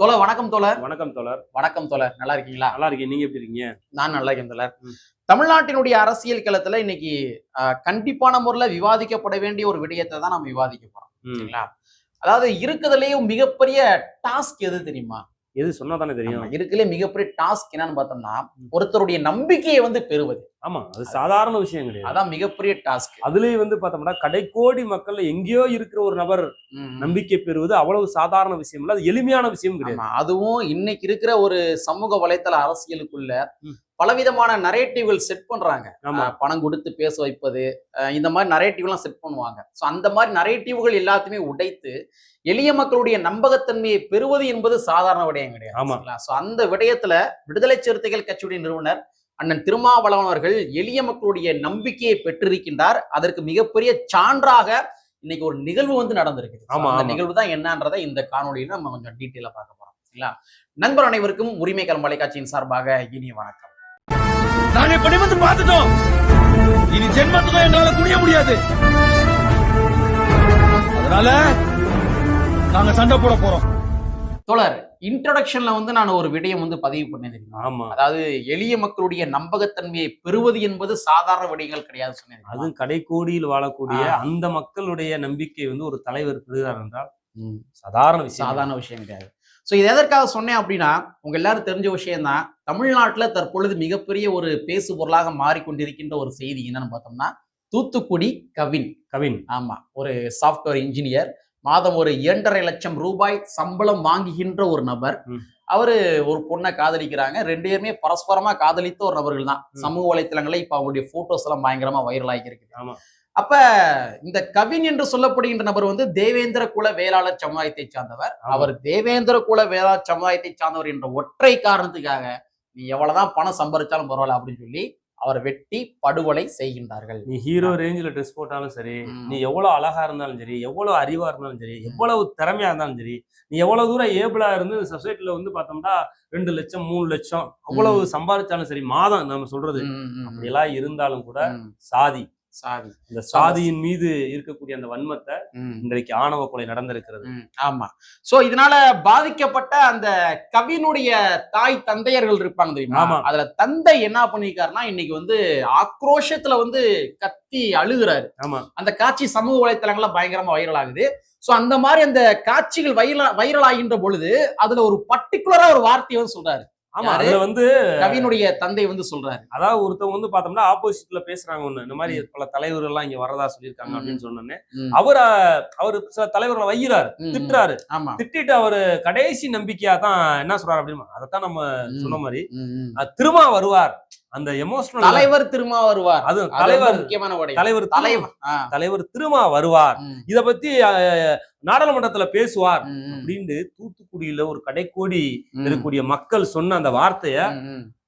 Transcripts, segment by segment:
தோழ வணக்கம் தோழர் வணக்கம் தோழர். வணக்கம் தோழர் நல்லா இருக்கீங்களா? நல்லா இருக்கீங்க. நீங்க எப்படி இருக்கீங்க? நான் நல்லா இருக்கேன் தோழர். தமிழ்நாட்டினுடைய அரசியல் களத்துல இன்னைக்கு கண்டிப்பான முறையில விவாதிக்கப்பட வேண்டிய ஒரு விடயத்தை தான் நம்ம விவாதிக்க போறோம். சரிங்களா அதாவது இருக்குதுலயும் மிகப்பெரிய டாஸ்க் எது தெரியுமா? எது சொன்னா தானே தெரியும்? ஆமா, இருக்குலே மிகப்பெரிய டாஸ்க் என்னன்னு பார்த்தோம்னா ஒருத்தருடைய நம்பிக்கையை வந்து பெறுவது. ஆமா அது சாதாரண விஷயம் கிடையாது. அதான் மிகப்பெரிய டாஸ்க் அதுலயும் வந்து பார்த்தோம்னா கடைக்கோடி மக்கள்ல எங்கேயோ இருக்கிற ஒரு நபர் நம்பிக்கை பெறுவது அவ்வளவு சாதாரண விஷயம் இல்ல அது எளிமையான விஷயம் கிடையாது. அதுவும் இன்னைக்கு இருக்கிற ஒரு சமூக வலைத்தள அரசியலுக்குள்ள. பலவிதமான நரேட்டிவ்கள் செட் பண்றாங்க. பணம் கொடுத்து பேச வைப்பது இந்த மாதிரி நரேட்டிவ்லாம் செட் பண்ணுவாங்க. ஸோ அந்த மாதிரி நரேட்டிவ்கள் எல்லாத்தையுமே உடைத்து எளிய மக்களுடைய நம்பகத்தன்மையை பெறுவது என்பது சாதாரண விடயம். கிடையாது. ஸோ அந்த விடயத்துல விடுதலை சிறுத்தைகள் கட்சியுடைய நிறுவனர் அண்ணன் திருமாவளவன் அவர்கள் எளிய மக்களுடைய நம்பிக்கையை பெற்றிருக்கின்றார். அதற்கு மிகப்பெரிய சான்றாக இன்னைக்கு ஒரு நிகழ்வு வந்து ஆமா, அந்த. நிகழ்வு தான் என்னன்றதை இந்த காணொலியில நம்ம கொஞ்சம் டீட்டெயிலா பார்க்க போறோம். சரிங்களா? நண்பர் அனைவருக்கும் உரிமை களம் தொலைக்காட்சியின் சார்பாக இனிய வணக்கம். நாங்க இப்ப நிமிர்ந்து பார்த்துட்டோம். இனி ஜென்மத்துக்கும் எங்களால குனிய முடியாது. அதனால நாங்க சண்டை போட போறோம். தோழர் இன்ட்ரோடக்ஷன்ல வந்து நான் ஒரு விடயம் வந்து பதிவு பண்ணேன் ஆமா. அதாவது எளிய மக்களுடைய நம்பகத்தன்மையை பெறுவது என்பது சாதாரண விடயங்கள் கிடையாது சொன்னேன்? அதுவும் கடைக்கோடியில் வாழக்கூடிய. அந்த மக்களுடைய நம்பிக்கை வந்து ஒரு தலைவர் பெறுகிறார் என்றால். சாதாரண விஷயம் சாதாரண விஷயம் கிடையாது. ஸோ இது எதற்காக சொன்னேன் அப்படின்னா உங்க எல்லாரும் தெரிஞ்ச விஷயம் தான் தமிழ்நாட்டுல தற்பொழுது மிகப்பெரிய ஒரு பேசு பொருளாக மாறிக்கொண்டிருக்கின்ற ஒரு செய்தி என்னன்னு பார்த்தோம்னா தூத்துக்குடி கவின். கவின். ஆமா ஒரு சாஃப்ட்வேர் இன்ஜினியர் மாதம் ஒரு இரண்டரை லட்சம் ரூபாய் சம்பளம் வாங்குகின்ற ஒரு நபர். அவரு ஒரு பொண்ணை காதலிக்கிறாங்க. ரெண்டு பேருமே பரஸ்பரமா காதலித்த ஒரு நபர்கள் தான். சமூக வலைத்தளங்களில் இப்ப அவங்களுடைய போட்டோஸ் எல்லாம் பயங்கரமா வைரல் ஆகி இருக்குது ஆமா. அப்ப இந்த கவின் என்று சொல்லப்படுகின்ற நபர் வந்து தேவேந்திர குல வேளாளர் சமுதாயத்தை சார்ந்தவர். அவர் தேவேந்திர குல வேளாளர் சமுதாயத்தை சார்ந்தவர் என்ற ஒற்றை காரணத்துக்காக நீ எவ்வளவுதான் பணம் சம்பாதிச்சாலும் பரவாயில்ல அப்படின்னு சொல்லி அவரை வெட்டி படுகொலை செய்கின்றார்கள் நீ ஹீரோ ரேஞ்சில் ட்ரெஸ் போட்டாலும் சரி. நீ எவ்வளவு அழகா இருந்தாலும் சரி எவ்வளவு அறிவா இருந்தாலும் சரி எவ்வளவு திறமையா இருந்தாலும் சரி நீ எவ்வளவு தூரம் ஏபிளா இருந்து சொசைட்டில வந்து பார்த்தோம்னா ரெண்டு லட்சம் மூணு லட்சம் அவ்வளவு சம்பாதிச்சாலும் சரி மாதம் நம்ம சொல்றது. அப்படியெல்லாம் இருந்தாலும் கூட. சாதி சாதி. இந்த சாதியின் மீது இருக்கக்கூடிய அந்த வன்மத்தை இன்றைக்கு ஆணவ கொலை நடந்திருக்கிறது. ஆமா. சோ இதனால பாதிக்கப்பட்ட அந்த கவினுடைய தாய் தந்தையர்கள் இருப்பாங்க தெரியுமா? ஆமா. அதுல தந்தை என்ன பண்ணிருக்காருன்னா இன்னைக்கு வந்து ஆக்ரோஷத்துல வந்து கத்தி அழுகுறாரு. ஆமா. அந்த காட்சி சமூக வலைத்தளங்கள்ல பயங்கரமா வைரல் ஆகுது. சோ அந்த மாதிரி அந்த காட்சிகள் வைரல் வைரல் ஆகின்ற பொழுது அதுல ஒரு பர்டிகுலரா ஒரு வார்த்தையை வந்து சொல்றாரு. ஆமா? அதுல வந்து கவினுடைய தந்தை வந்து சொல்றாரு அதாவது ஒருத்தவங்க வந்து பார்த்தோம்னா ஆப்போசிட்ல பேசுறாங்க ஒண்ணு இந்த மாதிரி பல தலைவர்கள் எல்லாம் இங்க வரதா சொல்லியிருக்காங்க. அப்படின்னு சொன்னோன்னே அவர் அவர் சில தலைவர்களை ம். திட்டுறாரு ஆமா திட்டிட்டு அவரு கடைசி நம்பிக்கையா தான் என்ன சொல்றாரு அப்படின்னு அதைத்தான் நம்ம சொன்ன மாதிரி ம், ம். அஹ் திரும்ப வருவார் அந்த எமோஷனல் தலைவர் திரும்ப வருவார். அது தலைவர் முக்கியமான. தலைவர் தலைவர். தலைவர் திரும்ப வருவார். இத பத்தி நாடாளுமன்றத்துல பேசுவார். அப்படின்னு தூத்துக்குடியில ஒரு கடைக்கோடி இருக்கக்கூடிய மக்கள் சொன்ன அந்த வார்த்தைய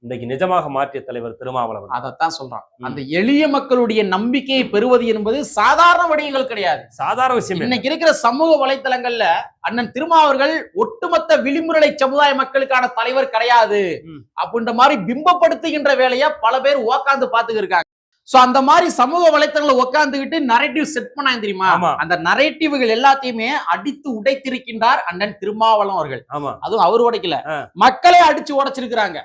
இன்னைக்கு நிஜமாக மாற்றிய தலைவர் திருமாவளவன் அதைத்தான் சொல்றான். அந்த எளிய மக்களுடைய நம்பிக்கையை பெறுவது என்பது சாதாரண விடயங்கள் கிடையாது சாதாரண விஷயம். இன்னைக்கு இருக்கிற சமூக வலைத்தளங்கள்ல அண்ணன் திருமாவர்கள் ஒட்டுமொத்த விளிம்புநிலை சமுதாய மக்களுக்கான தலைவர் கிடையாது. அப்படின்ற மாதிரி பிம்பப்படுத்துகின்ற வேலையை பல பேர் உக்காந்து பாத்துக்கு இருக்காங்க சோ அந்த மாதிரி சமூக வலைத்தளங்களை உக்காந்துக்கிட்டு நரேட்டிவ் செட் பண்ணாங்க தெரியுமா. அந்த நரேட்டிவ்கள் எல்லாத்தையுமே அடித்து உடைத்திருக்கின்றார் அண்ணன் திருமாவளவன் அவர்கள். அதுவும் அவர் உடைக்கல. மக்களே அடிச்சு உடைச்சிருக்கிறாங்க.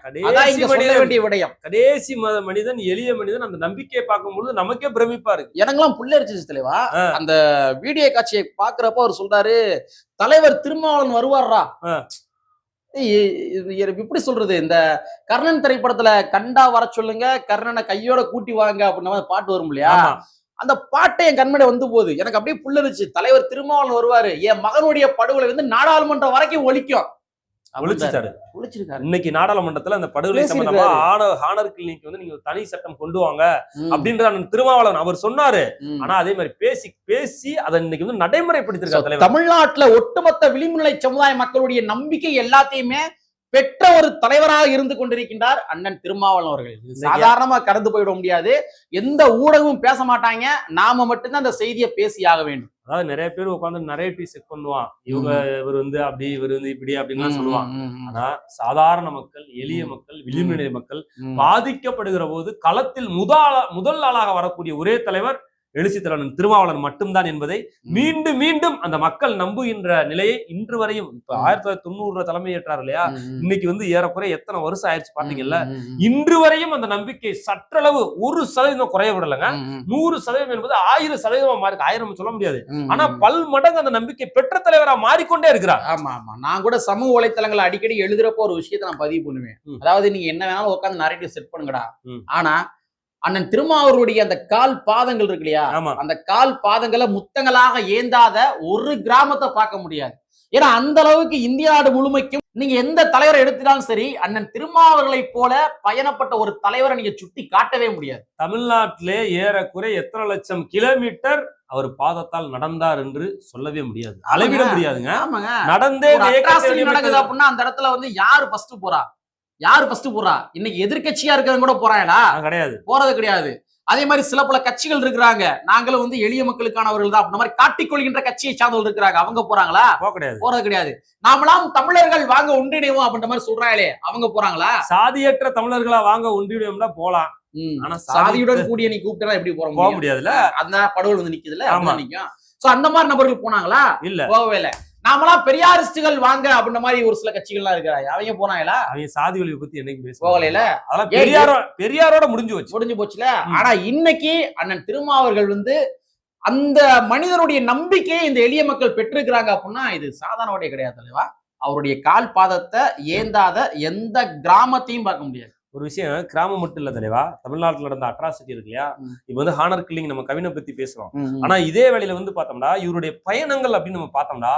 வேண்டிய விடயம். கடைசி ம- மனிதன் எளிய மனிதன் அந்த நம்பிக்கையை பார்க்கும்பொழுது நமக்கே பிரமிப்பா இருக்கு. எனக்கெல்லாம் புல்லரிச்சிச்சு தலைவா. அந்த வீடியோ காட்சியை பாக்குறப்ப அவர் சொல்றாரு தலைவர் திருமாவளவன் வருவாரா எப்படி சொல்றது? இந்த கர்ணன் திரைப்படத்துல கண்டா வர சொல்லுங்க கர்ணனை கையோட கூட்டி வாங்க அப்படின்ற மாதிரி பாட்டு வரும் இல்லையா? அந்த பாட்டை என் கண்மணி வந்து போகுது. எனக்கு அப்படியே புல்லரிச்சு. தலைவர் திருமாவளவன் வருவாரு. என் மகனுடைய படுகொலை வந்து நாடாளுமன்றம் வரைக்கும் ஒலிக்கும் ஒழிச்சுட்டாரு. ஒழிச்சிருக்காரு. இன்னைக்கு நாடாளுமன்றத்துல அந்த படுகொலை. சம்பந்தமா ஆன ஹானர் கிளினிக் வந்து நீங்க தனி சட்டம் கொண்டு வாங்க அப்படின்ற திருமாவளவன் அவர் சொன்னாரு. ஆனா அதே மாதிரி பேசி பேசி அதை இன்னைக்கு வந்து நடைமுறைப்படுத்திருக்காரு தமிழ்நாட்டுல ஒட்டுமொத்த விளிம்புநிலை சமுதாய மக்களுடைய நம்பிக்கை எல்லாத்தையுமே பெற்ற ஒரு தலைவராக இருந்து கொண்டிருக்கின்றார் அண்ணன் திருமாவளவன் அவர்கள். சாதாரணமா கடந்து போயிட முடியாது. எந்த ஊடகமும் பேச மாட்டாங்க. நாம மட்டும்தான் அந்த செய்தியை பேசியாக வேண்டும். அதாவது நிறைய பேர் உட்காந்து நிறைய செக் பண்ணுவான். இவங்க இவர் வந்து அப்படி இவர் வந்து இப்படி அப்படின்னு ம். ஆனா சாதாரண மக்கள் எளிய. மக்கள் விளிம்புநிலை மக்கள். பாதிக்கப்படுகிற போது களத்தில் முதல் முதல் ஆளாக வரக்கூடிய ஒரே தலைவர் எழுச்சி தலைவன் திருமாவளவன் மட்டும்தான் என்பதை மீண்டும் மீண்டும் அந்த மக்கள் நம்புகின்ற நிலையை இன்று வரையும் இப்ப. ஆயிரத்தி தொள்ளாயிரத்தி தொண்ணூறுல தலைமையேற்றார் இல்லையா. இன்னைக்கு வந்து ஏறக்குறைய எத்தனை வருஷம் ஆயிடுச்சு பாத்தீங்கல்ல. இன்று வரையும் அந்த நம்பிக்கை சற்றளவு ஒரு சதவீதம் குறைய விடலைங்க. நூறு சதவீதம் என்பது ஆயிரம் சதவீதமா மாறி. ஆயிரம் சொல்ல முடியாது ஆனா. பல் மடங்கு அந்த நம்பிக்கை பெற்ற தலைவரா மாறிக்கொண்டே இருக்கிறார் ஆமா ஆமா நான் கூட சமூக வலைத்தளங்கள் அடிக்கடி எழுதுறப்போ ஒரு விஷயத்தை நான் பதிவு பண்ணுவேன். அதாவது நீங்க என்ன வேணாலும் உட்காந்து நரேட்டிவ் செட் பண்ணுங்கடா. ஆனா அண்ணன் திருமாவருடைய அந்த கால் பாதங்கள் இருக்கு இல்லையா? அந்த கால் பாதங்களை முத்தங்களாக ஏந்தாத ஒரு கிராமத்தை பார்க்க முடியாது. ஏன்னா அந்த அளவுக்கு இந்திய நாடு முழுமைக்கும் நீங்க எந்த தலைவரை எடுத்துட்டாலும் சரி அண்ணன் திருமாவர்களை போல பயணப்பட்ட ஒரு தலைவரை நீங்க சுட்டி காட்டவே முடியாது. தமிழ்நாட்டிலே ஏறக்குறைய எத்தனை லட்சம் கிலோமீட்டர் அவர் பாதத்தால் நடந்தார் என்று சொல்லவே முடியாது. அளவிட. முடியாதுங்க. நடந்தே நடக்குது. அப்படின்னா அந்த இடத்துல வந்து யாரு ஃபர்ஸ்ட் போறா? யாரு ஃபர்ஸ்ட் போறா? இன்னைக்கு எதிர்க்கட்சியா இருக்கிறவங்க கூட போறாங்களா கிடையாது. போறது கிடையாது. அதே மாதிரி சில பல கட்சிகள் இருக்கிறாங்க. நாங்களும் வந்து எளிய மக்களுக்கானவர்கள் தான். அப்படின்ற மாதிரி காட்டிக்கொள்கின்ற கட்சியை சார்ந்தவர்கள் இருக்கிறாங்க. அவங்க போறாங்களா? போறது கிடையாது. நாமெல்லாம் தமிழர்கள் வாங்க ஒன்றிணைவோம் அப்படின்ற மாதிரி சொல்றாங்களே. அவங்க போறாங்களா? சாதியற்ற தமிழர்களா வாங்க ஒன்றியம்னா போலாம். ஆனா சாதியுடன் கூடிய நீ கூப்பிட்டா எப்படி போற போக முடியாதுல்ல. அந்த படுகொல் வந்து நிக்குதுல ஆமா. ஆமா. நிக்கும். சோ அந்த மாதிரி நபர்கள் போனாங்களா? இல்ல. போகவே இல்ல. நாமெல்லாம் பெரியாரிஸ்டுகள் வாங்க அப்படின்ற மாதிரி ஒரு சில கட்சிகள்லாம் இருக்கிறாங்க. அவங்க போனாங்களா? அவங்க சாதி ஒழிவை பத்தி என்னைக்கு பேச போகலையில? அதெல்லாம் பெரியாரோ பெரியாரோட முடிஞ்சு வச்சு முடிஞ்சு போச்சுல. ஆனா இன்னைக்கு அண்ணன் திருமாவர்கள் வந்து அந்த மனிதனுடைய நம்பிக்கையை இந்த எளிய மக்கள் பெற்றிருக்கிறாங்க அப்படின்னா இது சாதாரண கிடையாது தலைவா அவருடைய கால் பாதத்தை ஏந்தாத எந்த கிராமத்தையும் பார்க்க முடியாது. ஒரு விஷயம் கிராமம் மட்டும் இல்ல தலைவா. தமிழ்நாட்டுல நடந்த அட்ராசிட்டி இருக்கு இல்லையா. இப்ப வந்து ஹானர் கில்லிங் நம்ம கவினை பத்தி பேசுறோம் ஆனா இதே வேளையில வந்து பார்த்தோம்னா இவருடைய பயணங்கள் அப்படின்னு நம்ம பார்த்தோம்னா.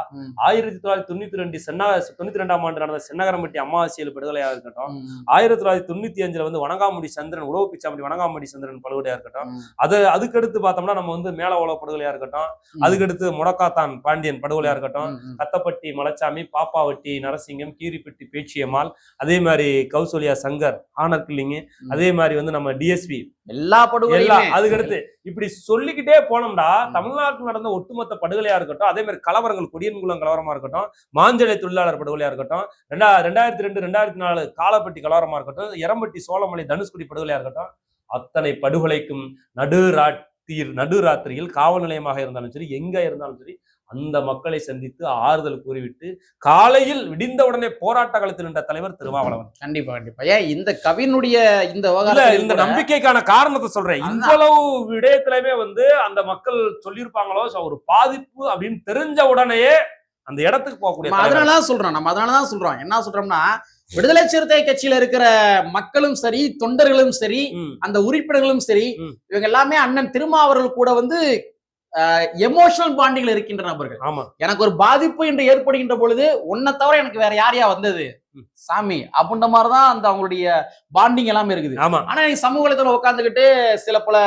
ஆயிரத்தி தொள்ளாயிரத்தி தொண்ணூத்தி ரெண்டு சென்னா தொண்ணூத்தி ரெண்டாம் ஆண்டு நடந்த சென்னகரம்பட்டி அமாவாசையில் படுகொலையா இருக்கட்டும் ஆயிரத்தி தொள்ளாயிரத்தி தொண்ணூத்தி அஞ்சுல வந்து வணங்காமுடி சந்திரன் உழவு பிச்சாமடி வணங்காமுடி சந்திரன் படுகொலையா இருக்கட்டும் அது அதுக்கடுத்து பார்த்தோம்னா நம்ம வந்து மேல உழவு படுகொலையா இருக்கட்டும் அதுக்கடுத்து முடக்காத்தான் பாண்டியன் படுகொலையா இருக்கட்டும் கத்தப்பட்டி மலைச்சாமி பாப்பாவட்டி நரசிங்கம் கீரிப்பட்டி பேச்சியம்மாள் அதே மாதிரி கௌசல்யா சங்கர் ஆனர் கில்லிங் அதே மாதிரி வந்து நம்ம டிஎஸ்பி எல்லா படுகொலையும். அதுக்கடுத்து இப்படி சொல்லிக்கிட்டே போனோம்டா. தமிழ்நாட்டில் நடந்த ஒட்டுமொத்த படுகொலையா இருக்கட்டும் அதே மாதிரி கலவரங்கள் கொடியன்குளம் கலவரமா இருக்கட்டும் மாஞ்சலை தொழிலாளர் படுகொலையா இருக்கட்டும் ரெண்டா ரெண்டாயிரத்தி ரெண்டு ரெண்டாயிரத்தி நாலு காலப்பட்டி கலவரமா இருக்கட்டும் எரம்பட்டி சோழமலை தனுஷ்குடி படுகொலையா இருக்கட்டும் அத்தனை படுகொலைக்கும் நடுராத்திர் நடுராத்திரியில் காவல் நிலையமாக இருந்தாலும் சரி எங்க இருந்தாலும் சரி அந்த மக்களை சந்தித்து ஆறுதல் கூறிவிட்டு காலையில் விடிந்த உடனே போராட்ட களத்தில் நின்ற தலைவர் திருமாவளவன் கண்டிப்பா கண்டிப்பா ஏன் இந்த கவினுடைய இந்த இந்த நம்பிக்கைக்கான காரணத்தை சொல்றேன். இவ்வளவு விடயத்திலுமே வந்து அந்த மக்கள் சொல்லியிருப்பாங்களோ ஒரு பாதிப்பு அப்படின்னு தெரிஞ்ச உடனேயே அந்த இடத்துக்கு போகக்கூடிய தலைவர். அதனாலதான் சொல்றோம் நம்ம அதனாலதான் சொல்றோம் என்ன சொல்றோம்னா விடுதலை சிறுத்தை கட்சியில இருக்கிற மக்களும் சரி தொண்டர்களும் சரி அந்த உறுப்பினர்களும் சரி. இவங்க எல்லாமே அண்ணன் திருமாவர்கள் கூட வந்து எமோஷனல் பாண்டிங்ல இருக்கின்ற நபர்கள். ஆமா. எனக்கு ஒரு பாதிப்பு என்று ஏற்படுகின்ற பொழுது உன்னை தவிர எனக்கு வேற யாரையா வந்தது. சாமி அப்படின்ற மாதிரிதான் அந்த அவங்களுடைய பாண்டிங் எல்லாமே இருக்குது. ஆமா. ஆனா சமூக வலைத்தளம் உட்காந்துக்கிட்டு சில பல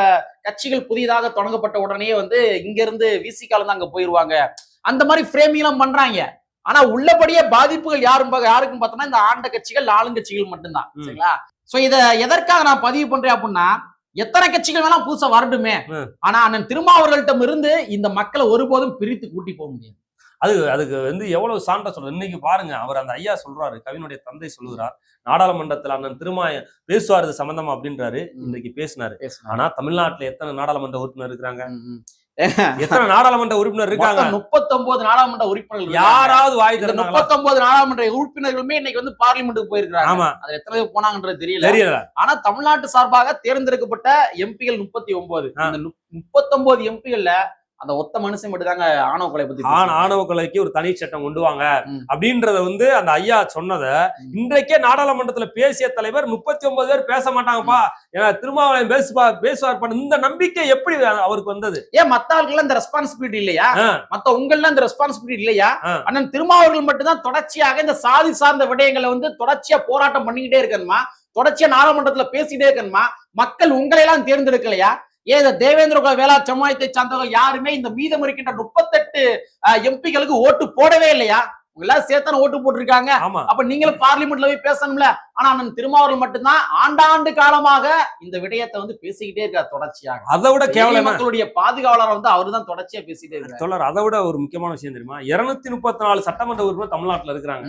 கட்சிகள் புதிதாக தொடங்கப்பட்ட உடனே வந்து இங்க இருந்து விசிகால தான் அங்க போயிருவாங்க. அந்த மாதிரி ஃப்ரேமிங் எல்லாம் பண்றாங்க. ஆனா உள்ளபடியே பாதிப்புகள் யாரும் யாருக்கும் பார்த்தோம்னா இந்த ஆண்ட கட்சிகள் ஆளுங்கட்சிகள் மட்டும்தான். சரிங்களா? சோ இத எதற்காக நான் பதிவு பண்றேன் அப்படின்னா எத்தனை கட்சிகள் வேணா புதுசா வரட்டுமே. ஆனா அண்ணன் திருமாவர்கள்ட்ட இருந்து இந்த மக்களை ஒருபோதும் பிரித்து கூட்டி போக முடியாது அது அதுக்கு வந்து எவ்வளவு சான்ற சொல்றது இன்னைக்கு பாருங்க அவர் அந்த ஐயா சொல்றாரு கவினுடைய தந்தை சொல்லுகிறார் நாடாளுமன்றத்தில் அண்ணன் திருமா பேசுவார் சம்பந்தமா அப்படின்றாரு. இன்னைக்கு பேசினாரு. ஆனா தமிழ்நாட்டுல எத்தனை நாடாளுமன்ற உறுப்பினர் ம். எத்தனை நாடாளுமன்ற உறுப்பினர் இருக்காங்க? 39 நாடாளுமன்ற உறுப்பினர்கள். யாராவது வாய் திறந்தாங்களா? 39 நாடாளுமன்ற உறுப்பினர்களுமே இன்னைக்கு வந்து பார்லிமெண்ட்டுக்கு போயிருக்காங்க ஆமா. அதுல எத்தனை பேர் போனாங்கன்றது தெரியல. தெரியல. ஆனா தமிழ்நாட்டு சார்பாக தேர்ந்தெடுக்கப்பட்ட எம்பிகள் முப்பத்தி ஒன்பது. இந்த முப்பத்தொன்பது எம்பிகள்ல அந்த ஒத்த மனுஷன் மட்டும் தாங்க ஆணவ கொலை பத்தி. ஆணவ கொலைக்கு ஒரு தனி சட்டம் கொண்டு வாங்க. அப்படின்றத வந்து அந்த ஐயா சொன்னத. இன்றைக்கே நாடாளுமன்றத்துல பேசிய தலைவர் முப்பத்தி ஒன்பது பேர் பேச மாட்டாங்கப்பா ஏன்னா திருமாவளவன் பேசுவா பேசுவார் பண்ண இந்த நம்பிக்கை எப்படி அவருக்கு வந்தது ஏன் மத்த ஆட்கள் இந்த ரெஸ்பான்சிபிலிட்டி இல்லையா. மத்த உங்கள இந்த ரெஸ்பான்சிபிலிட்டி இல்லையா. அண்ணன் திருமாவர்கள் மட்டும்தான் தொடர்ச்சியாக இந்த சாதி சார்ந்த விடயங்களை வந்து தொடர்ச்சியா போராட்டம் பண்ணிக்கிட்டே இருக்கணுமா தொடர்ச்சியா நாடாளுமன்றத்துல பேசிட்டே இருக்கணுமா மக்கள் உங்களை எல்லாம் தேர்ந்தெடுக்கலையா இந்த தேவேந்திர குல வேளா சமுதாயத்தை சார்ந்தவர்கள் யாருமே இந்த மீதம் இருக்கின்ற முப்பத்தெட்டு எம்பிகளுக்கு ஓட்டு போடவே இல்லையா? எல்லாம் சேர்த்தான ஓட்டு போட்டிருக்காங்க. அப்ப நீங்களும் பார்லிமெண்ட்ல போய் பேசணும்ல. ஆனா அண்ணன் திருமாவர்கள் மட்டும்தான் ஆண்டாண்டு காலமாக இந்த விடயத்தை வந்து பேசிக்கிட்டே இருக்கார் தொடர்ச்சியாக. அதை விட கேவலம்? மக்களுடைய பாதுகாவலர் வந்து அவர்தான் தொடர்ச்சியா பேசிட்டே இருக்காரு. அதை விட ஒரு முக்கியமான விஷயம் தெரியுமா? இருநூத்தி முப்பத்தி நாலு சட்டமன்ற உறுப்பினர் தமிழ்நாட்டுல இருக்கிறாங்க.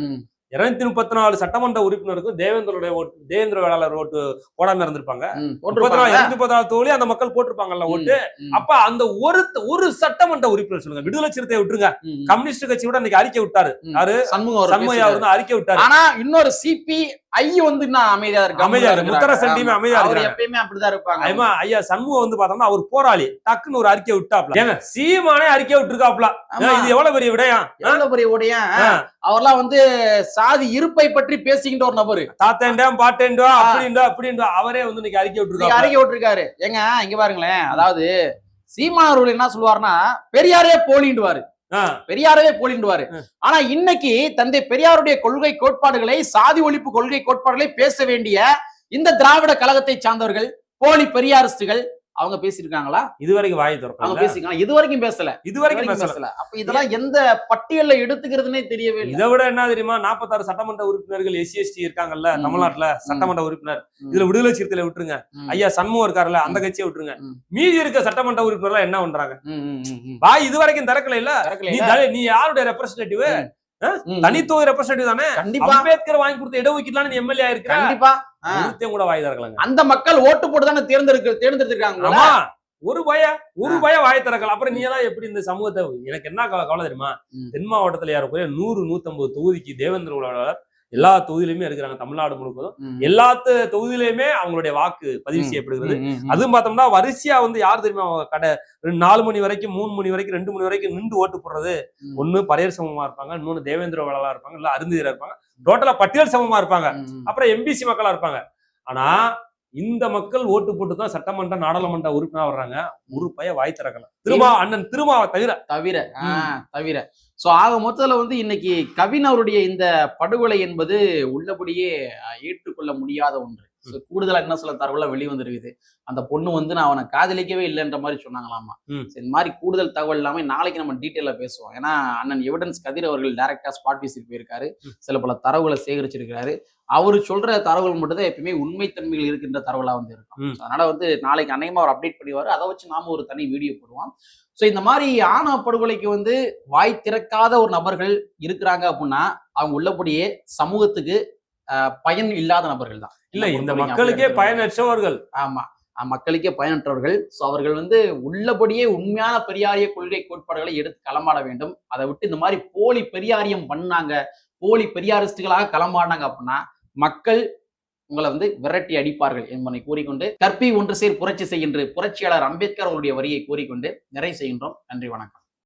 இருநூத்தி முப்பத்தி நாலு சட்டமன்ற உறுப்பினருக்கும் தேவேந்திரோட ஓட்டு தேவேந்திர வேளாளர் ஓட்டு போடாம இருந்திருப்பாங்க. முப்பத்தி நாலு போட்டிருப்பாங்க. இருநூத்தி முப்பத்தி நாலு தொகுதி அந்த மக்கள் போட்டிருப்பாங்கல்ல ஓட்டு. அப்ப அந்த ஒரு ஒரு சட்டமன்ற உறுப்பினர் சொல்லுங்க விடுதலை சிறுத்தை விட்டுருங்க. கம்யூனிஸ்ட் கட்சி கூட இன்னைக்கு அறிக்கை விட்டாரு. யாரு? சண்முகம் அவர். வந்து அறிக்கை விட்டாரு. ஆனா இன்னொரு சிபி ஐ வந்து இன்னும் அமைதியா இருக்கு அமைதியா இருக்கு. முத்தரசன் team அமைதியா இருக்காங்க. எப்பயுமே அப்படிதான் இருப்பாங்க. ஐயா ஐயா சண்முகம் வந்து பார்த்தோம்னா அவர் போராளி. டக்குன்னு ஒரு அறிக்கை விட்டாப்ல. ஏங்க? சீமானே அறிக்கை விட்டுருக்காப்ல. இது எவ்வளவு பெரிய விடயம்? எவ்வளவு பெரிய ஆ. அவர்லாம் வந்து சாதி இருப்பை பற்றி பேசிக்கிட்ட ஒரு நபரு. தாத்தேண்டா பாட்டேண்டா அப்படின்றா அப்படின்றா. அவரே வந்து இன்னைக்கு அறிக்கை விட்டுருக்காப்ல. அறிக்கை விட்டுருக்காரு. ஏங்க இங்க பாருங்களேன். அதாவது சீமானவர்கள் என்ன சொல்லுவாருன்னா பெரியாரே போலிண்டுவாரு ஆ. பெரியாரவே போலிண்டுவாரு ம். ஆனா இன்னைக்கு தந்தை பெரியாருடைய கொள்கை கோட்பாடுகளை சாதி ஒழிப்பு கொள்கை கோட்பாடுகளை பேச வேண்டிய இந்த திராவிட கழகத்தை சார்ந்தவர்கள் போலி பெரியாரிஸ்டுகள் அவங்க பேசியிருக்காங்களா? இதுவரைக்கும் வாய் அவங்க திறக்கல. பேசிருக்காங்க இது வரைக்கும் பேசல. இதுவரைக்கும் இதுவரைக்கும் பேசல. அப்ப இதெல்லாம் எந்த பட்டியல்ல எடுத்துக்கிறதுனே தெரியவே இல்லை. இதை விட என்ன தெரியுமா? நாற்பத்தாறு சட்டமன்ற உறுப்பினர்கள் எஸ்சி எஸ்டி இருக்காங்கல்ல. தமிழ்நாட்டுல சட்டமன்ற உறுப்பினர். இதுல விடுதலை சிறுத்தையில விட்டுருங்க. ஐயா சண்முகம் இருக்காருல்ல அந்த கட்சியை விட்டுருங்க. மீதி இருக்க சட்டமன்ற உறுப்பினர்லாம் என்ன பண்றாங்க. வாய் இதுவரைக்கும் திறக்கல இல்ல? நீ யாருடைய ரெப்ரஸன்டேட்டிவ் தனித்துவ ரெப்ரஸன்டேட்டிவ் தானே? கண்டிப்பா. அம்பேத்கர் வாங்கி கொடுத்த இடஒதுக்கீட்டுல நீ எம்எல்ஏ ஆயிருக்கிற கண்டிப்பா. ஒருத்தையும் கூட வாய் திறக்கலங்க. அந்த மக்கள் ஓட்டு போட்டு தானே தேர்ந்தெடுக்க தேர்ந்தெடுத்திருக்காங்க ஆமா. ஒரு பய ஒரு பய வாய் திறக்கல. அப்புறம் நீ எல்லாம் எப்படி இந்த சமூகத்தை எனக்கு என்ன கவலை தெரியுமா. தென் மாவட்டத்துல யாருக்குரிய நூறு நூத்தம்பது தொகுதிக்கு தேவேந்திர உலகாளர் எல்லா தொகுதியிலுமே இருக்கிறாங்க தமிழ்நாடு முழுவதும். எல்லா தொகுதியிலுமே அவங்களுடைய வாக்கு பதிவு. செய்யப்படுகிறது. அதுவும் பார்த்தோம்னா வரிசையா வந்து யார் தெரியுமா கடை நாலு மணி வரைக்கும் மூணு மணி வரைக்கும் ரெண்டு மணி வரைக்கும் நின்று ஓட்டு போடுறது. ஒண்ணு பரையர் சமமா இருப்பாங்க இன்னொன்னு தேவேந்திர வேளாளா இருப்பாங்க இல்ல அருந்ததியரா இருப்பாங்க டோட்டலா பட்டியல் சமமா இருப்பாங்க. அப்புறம் எம்பிசி மக்களா இருப்பாங்க ஆனா இந்த மக்கள் ஓட்டு போட்டு தான் சட்டமன்ற நாடாளுமன்ற உறுப்பினர் வர்றாங்க. ஒரு பய வாய் திறக்கல. திருமா அண்ணன் திருமாவை தவிர. தவிர தவிர. சோ ஆக மொத்தத்துல வந்து இன்னைக்கு கவின் அவருடைய இந்த படுகொலை என்பது உள்ளபடியே ஏற்றுக்கொள்ள முடியாத ஒன்று. கூடுதலா என்ன சொல்ல தகவலாம் வெளி வந்திருக்குது. அந்த பொண்ணு வந்து நான் அவனை காதலிக்கவே இல்லைன்ற மாதிரி சொன்னாங்களாமா. இந்த மாதிரி கூடுதல் தகவல் எல்லாமே நாளைக்கு நம்ம டீட்டெயிலா பேசுவோம். ஏன்னா அண்ணன் எவிடன்ஸ் கதிர் அவர்கள் டைரக்டா ஸ்பாட் விசிட் போயிருக்காரு. சில பல தரவுகளை சேகரிச்சிருக்காரு அவரு சொல்ற தரவுகள் மட்டும் தான் எப்பயுமே உண்மைத்தன்மைகள் இருக்கின்ற தரவுகளா வந்து இருக்கும். அதனால வந்து நாளைக்கு அநேகமா அவர் அப்டேட் பண்ணிடுவாரு அதை வச்சு நாம ஒரு தனி வீடியோ போடுவோம். ஸோ இந்த மாதிரி ஆணவ படுகொலைக்கு வந்து வாய் திறக்காத ஒரு நபர்கள் இருக்கிறாங்க அப்படின்னா அவங்க உள்ளபடியே சமூகத்துக்கு பயன் இல்லாத நபர்கள் தான். இல்ல இந்த மக்களுக்கே பயனற்றவர்கள். ஆமா. மக்களுக்கே பயனற்றவர்கள். ஸோ அவர்கள் வந்து உள்ளபடியே உண்மையான பெரியாரிய கொள்கை கோட்பாடுகளை எடுத்து களமாட வேண்டும். அதை விட்டு இந்த மாதிரி போலி பெரியாரியம் பண்ணாங்க போலி பெரியாரிஸ்டுகளாக களமாடினாங்க அப்படின்னா மக்கள் உங்களை வந்து விரட்டி அடிப்பார்கள் என்பதை கூறிக்கொண்டு கற்பி ஒன்று சேர் புரட்சி செய்கின்ற புரட்சியாளர் அம்பேத்கர் அவருடைய வரியை கூறிக்கொண்டு நிறைவு செய்கின்றோம். நன்றி வணக்கம்.